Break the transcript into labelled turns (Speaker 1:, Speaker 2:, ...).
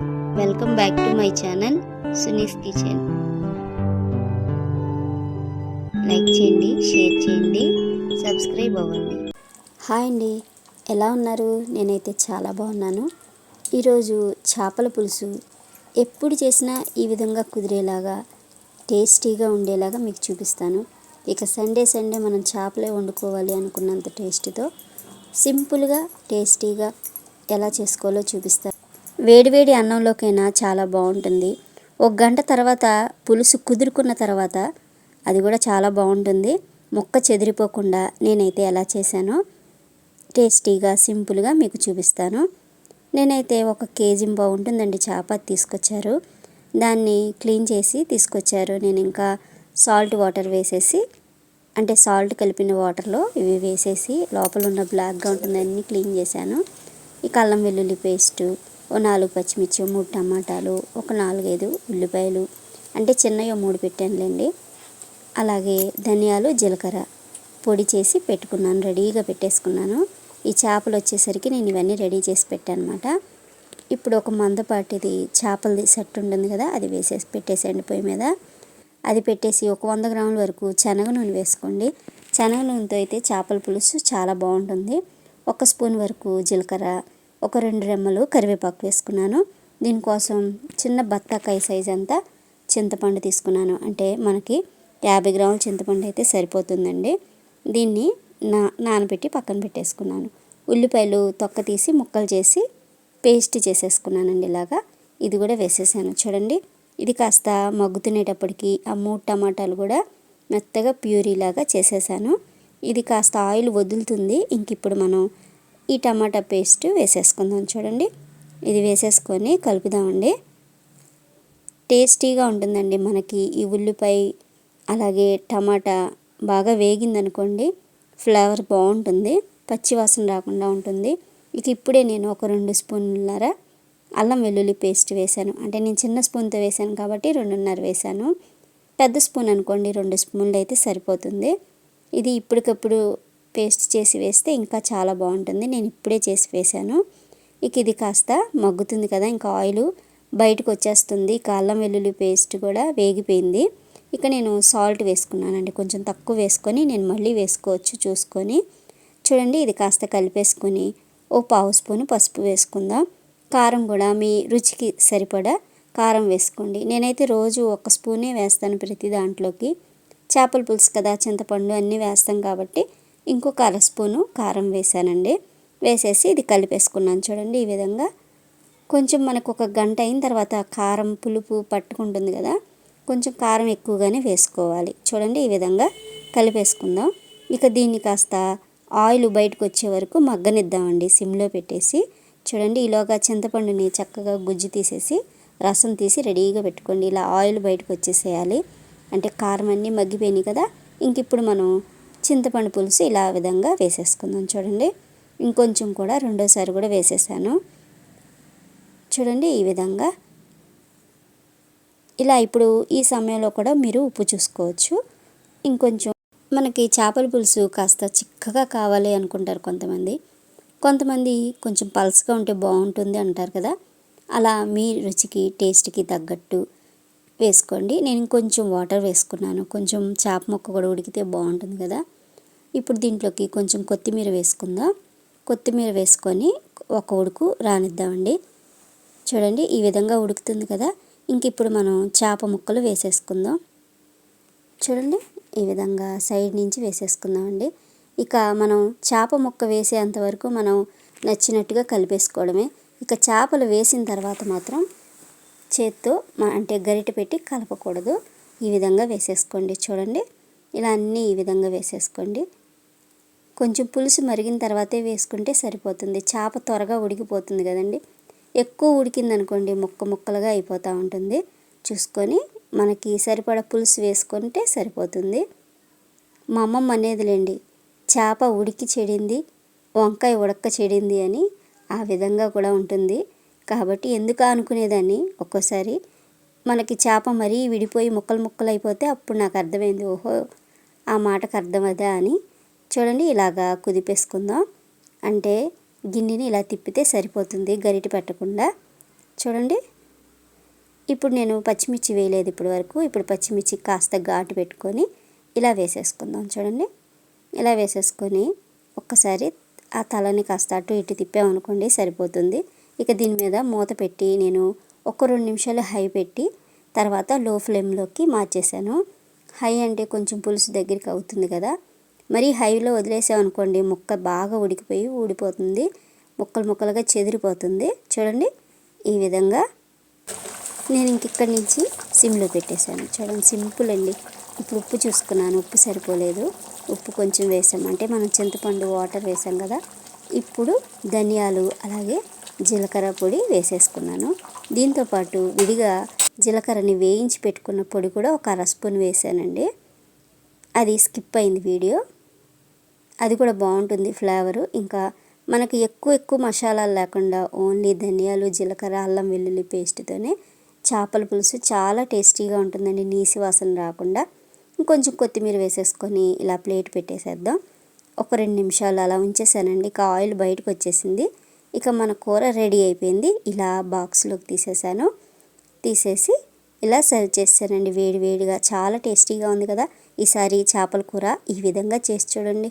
Speaker 1: Welcome back to my channel Suni's kitchen like చేయండి share చేయండి subscribe అవ్వండి.
Speaker 2: Hi అండి ఎలా ఉన్నారు? నేనైతే చాలా బాగున్నాను. ఈరోజు చేపల పులుసు ఎప్పుడు చేసినా ఈ విధంగా కుదిరేలాగా టేస్టీగా ఉండేలాగా మీకు చూపిస్తాను. ఇక సండే సండే మనం చేపలే వండుకోవాలి అనుకున్నంత టేస్ట్తో సింపుల్గా టేస్టీగా ఎలా చేసుకోవాలో చూపిస్తాను. వేడివేడి అన్నంలోకైనా చాలా బాగుంటుంది. ఒక గంట తర్వాత పులుసు కుదురుకున్న తర్వాత అది కూడా చాలా బాగుంటుంది. ముక్క చెదిరిపోకుండా నేనైతే ఎలా చేశానో టేస్టీగా సింపుల్గా మీకు చూపిస్తాను. నేనైతే ఒక కేజీ బాగుంటుందండి చేప తీసుకొచ్చారు. దాన్ని క్లీన్ చేసి తీసుకొచ్చారు. నేను ఇంకా సాల్ట్ వాటర్ వేసేసి అంటే సాల్ట్ కలిపిన వాటర్లో ఇవి వేసేసి లోపల ఉన్న బ్లాక్గా ఉంటుందన్నీ క్లీన్ చేశాను. ఈ అల్లం వెల్లుల్లి పేస్టు ఓ నాలుగు పచ్చిమిర్చి మూడు టమాటాలు ఒక నాలుగైదు ఉల్లిపాయలు అంటే చిన్నవి మూడు పెట్టానులేండి. అలాగే ధనియాలు జీలకర్ర పొడి చేసి పెట్టుకున్నాను రెడీగా పెట్టేసుకున్నాను. ఈ చేపలు వచ్చేసరికి నేను ఇవన్నీ రెడీ చేసి పెట్టాను అనమాట ఇప్పుడు ఒక మందపాటిది చేపలది సెట్ ఉంటుంది కదా అది వేసేసి పెట్టేసేయండి పొయ్యి మీద. అది పెట్టేసి ఒక వంద గ్రాముల వరకు శనగ నూనె వేసుకోండి. శనగ నూనెతో అయితే చేపల పులుసు చాలా బాగుంటుంది. ఒక స్పూన్ వరకు జీలకర్ర ఒక రెండు రెమ్మలు కరివేపాకు వేసుకున్నాను. దీనికోసం చిన్న బత్తాకాయ సైజ్ అంతా చింతపండు తీసుకున్నాను. అంటే మనకి యాభై గ్రాముల చింతపండు అయితే సరిపోతుందండి. దీన్ని నా నానబెట్టి పక్కన పెట్టేసుకున్నాను. ఉల్లిపాయలు తొక్క తీసి ముక్కలు చేసి పేస్ట్ చేసేసుకున్నానండి ఇలాగా. ఇది కూడా వేసేసాను. చూడండి ఇది కాస్త మగ్గుతునేటప్పటికి ఆ మూడు టమాటాలు కూడా మెత్తగా ప్యూరీ లాగా చేసేసాను. ఇది కాస్త ఆయిల్ వదులుతుంది. ఇంక ఇప్పుడు మనం ఈ టమాటా పేస్ట్ వేసేసుకుందాం చూడండి. ఇది వేసేసుకొని కలుపుదామండి. టేస్టీగా ఉంటుందండి మనకి ఈ ఉల్లిపాయ అలాగే టమాటా బాగా వేగిందనుకోండి ఫ్లేవర్ బాగుంటుంది పచ్చివాసన రాకుండా ఉంటుంది. ఇక ఇప్పుడే నేను ఒక రెండు స్పూన్లర అల్లం వెల్లుల్లి పేస్ట్ వేశాను. అంటే నేను చిన్న స్పూన్తో వేశాను కాబట్టి రెండున్నర వేశాను. పెద్ద స్పూన్ అనుకోండి రెండు స్పూన్లు అయితే సరిపోతుంది. ఇది ఇప్పటికప్పుడు పేస్ట్ చేసి వేస్తే ఇంకా చాలా బాగుంటుంది. నేను ఇప్పుడే చేసి వేశాను. ఇక ఇది కాస్త మగ్గుతుంది కదా ఇంకా ఆయిల్ బయటకు వచ్చేస్తుంది. ఇక అల్లం వెల్లుల్లి పేస్ట్ కూడా వేగిపోయింది. ఇక నేను సాల్ట్ వేసుకున్నానండి. కొంచెం తక్కువ వేసుకొని నేను మళ్ళీ వేసుకోవచ్చు చూసుకొని. చూడండి ఇది కాస్త కలిపేసుకొని ఓ పావు స్పూను పసుపు వేసుకుందాం. కారం కూడా మీ రుచికి సరిపడా కారం వేసుకోండి. నేనైతే రోజు ఒక స్పూనే వేస్తాను ప్రతి దాంట్లోకి. చేపల పులుసు కదా చింతపండు అన్నీ వేస్తాం కాబట్టి ఇంకొక అర స్పూను కారం వేసానండి వేసేసి ఇది కలిపేసుకున్నాను చూడండి ఈ విధంగా. కొంచెం మనకు ఒక గంట అయిన తర్వాత కారం పులుపు పట్టుకుంటుంది కదా కొంచెం కారం ఎక్కువగానే వేసుకోవాలి. చూడండి ఈ విధంగా కలిపేసుకుందాం. ఇక దీన్ని కాస్త ఆయిల్ బయటకు వచ్చే వరకు మగ్గనిద్దామండి సిమ్లో పెట్టేసి. చూడండి ఈలోగా చింతపండుని చక్కగా గుజ్జు తీసేసి రసం తీసి రెడీగా పెట్టుకోండి. ఇలా ఆయిల్ బయటకు వచ్చేసేయాలి. అంటే కారం అన్నీ మగ్గిపోయినాయి కదా ఇంక ఇప్పుడు మనం చింతపండు పులుసు ఇలా విధంగా వేసేసుకుందాం. చూడండి ఇంకొంచెం కూడా రెండోసారి కూడా వేసేసాను. చూడండి ఈ విధంగా ఇలా ఇప్పుడు ఈ సమయంలో కూడా మీరు ఉప్పు చూసుకోవచ్చు. ఇంకొంచెం మనకి చేపల పులుసు కాస్త చిక్కగా కావాలి అనుకుంటారు కొంతమంది. కొంతమంది కొంచెం పల్స్గా ఉంటే బాగుంటుంది అంటారు కదా. అలా మీ రుచికి టేస్ట్కి తగ్గట్టు వేసుకోండి. నేను ఇంకొంచెం వాటర్ వేసుకున్నాను. కొంచెం చేప ముక్క కూడా ఉడికితే బాగుంటుంది కదా. ఇప్పుడు దీంట్లోకి కొంచెం కొత్తిమీర వేసుకుందాం. కొత్తిమీర వేసుకొని ఒక ఉడుకు రానిద్దామండి. చూడండి ఈ విధంగా ఉడుకుతుంది కదా. ఇంక ఇప్పుడు మనం చేప ముక్కలు వేసేసుకుందాం. చూడండి ఈ విధంగా సైడ్ నుంచి వేసేసుకుందామండి. ఇక మనం చేప ముక్క వేసేంత వరకు మనం నచ్చినట్టుగా కలిపేసుకోవడమే. ఇక చేపలు వేసిన తర్వాత మాత్రం చేత్తో అంటే గరిటె పెట్టి కలపకూడదు. ఈ విధంగా వేసేసుకోండి. చూడండి ఇలా అన్నీ ఈ విధంగా వేసేసుకోండి. కొంచెం పులుసు మరిగిన తర్వాతే వేసుకుంటే సరిపోతుంది. చేప త్వరగా ఉడికిపోతుంది కదండి. ఎక్కువ ఉడికిందనుకోండి ముక్క ముక్కలుగా అయిపోతూ ఉంటుంది. చూసుకొని మనకి సరిపడా పులుసు వేసుకుంటే సరిపోతుంది. మా అమ్మమ్మ అనేదిలేండి చేప ఉడికి చెడింది వంకాయ ఉడక్క చెడింది అని ఆ విధంగా కూడా ఉంటుంది. కాబట్టి ఎందుకు అనుకునేదాన్ని? ఒక్కోసారి మనకి చేప మరీ విడిపోయి ముక్కలు ముక్కలు అయిపోతే అప్పుడు నాకు అర్థమైంది ఓహో ఆ మాటకు అర్థం అదా అని చూడండి ఇలాగా కుదిపేసుకుందాం. అంటే గిన్నెని ఇలా తిప్పితే సరిపోతుంది గరిట పెట్టకుండా. చూడండి. ఇప్పుడు నేను పచ్చిమిర్చి వేయలేదు ఇప్పటి వరకు. ఇప్పుడు పచ్చిమిర్చి కాస్త ఘాటు పెట్టుకొని ఇలా వేసేసుకుందాం చూడండి. ఇలా వేసేసుకొని ఒక్కసారి ఆ తలని కాస్త అటు ఇటు తిప్పామనుకోండి సరిపోతుంది. ఇక దీని మీద మూత పెట్టి నేను ఒక రెండు నిమిషాలు హై పెట్టి తర్వాత లో ఫ్లేమ్లోకి మార్చేసాను హై అంటే కొంచెం పులుసు దగ్గరికి అవుతుంది కదా. మరి హైలో వదిలేసామనుకోండి ముక్క బాగా ఉడికిపోయి ఊడిపోతుంది. ముక్కలు ముక్కలుగా చెదిరిపోతుంది. చూడండి ఈ విధంగా నేను ఇంక ఇక్కడి నుంచి సిమ్లో పెట్టేశాను. చూడండి సింపుల్ అండి. ఇప్పుడు ఉప్పు చూసుకున్నాను ఉప్పు సరిపోలేదు. ఉప్పు కొంచెం వేసాం. అంటే మనం చింతపండు వాటర్ వేసాం కదా. ఇప్పుడు ధనియాలు అలాగే జీలకర్ర పొడి వేసేసుకున్నాను. దీంతోపాటు విడిగా జీలకర్రని వేయించి పెట్టుకున్న పొడి కూడా ఒక అర స్పూన్ వేసానండి. అది స్కిప్ అయింది వీడియో. అది కూడా బాగుంటుంది ఫ్లేవరు. ఇంకా మనకి ఎక్కువ ఎక్కువ మసాలాలు లేకుండా ఓన్లీ ధనియాలు జీలకర్ర అల్లం వెల్లుల్లి పేస్ట్తోనే చేపల పులుసు చాలా టేస్టీగా ఉంటుందండి నీసి వాసన రాకుండా. ఇంకొంచెం కొత్తిమీర వేసేసుకొని ఇలా ప్లేట్ పెట్టేసేద్దాం. ఒక రెండు నిమిషాలు అలా ఉంచేసానండి ఇక ఆయిల్ బయటకు వచ్చేసింది. ఇక మన కూర రెడీ అయిపోయింది ఇలా బాక్స్లోకి తీసేసాను. తీసేసి ఇలా సర్వ్ చేస్తానండి వేడి వేడిగా చాలా టేస్టీగా ఉంది కదా. ఈసారి చేపల కూర ఈ విధంగా చేసి చూడండి.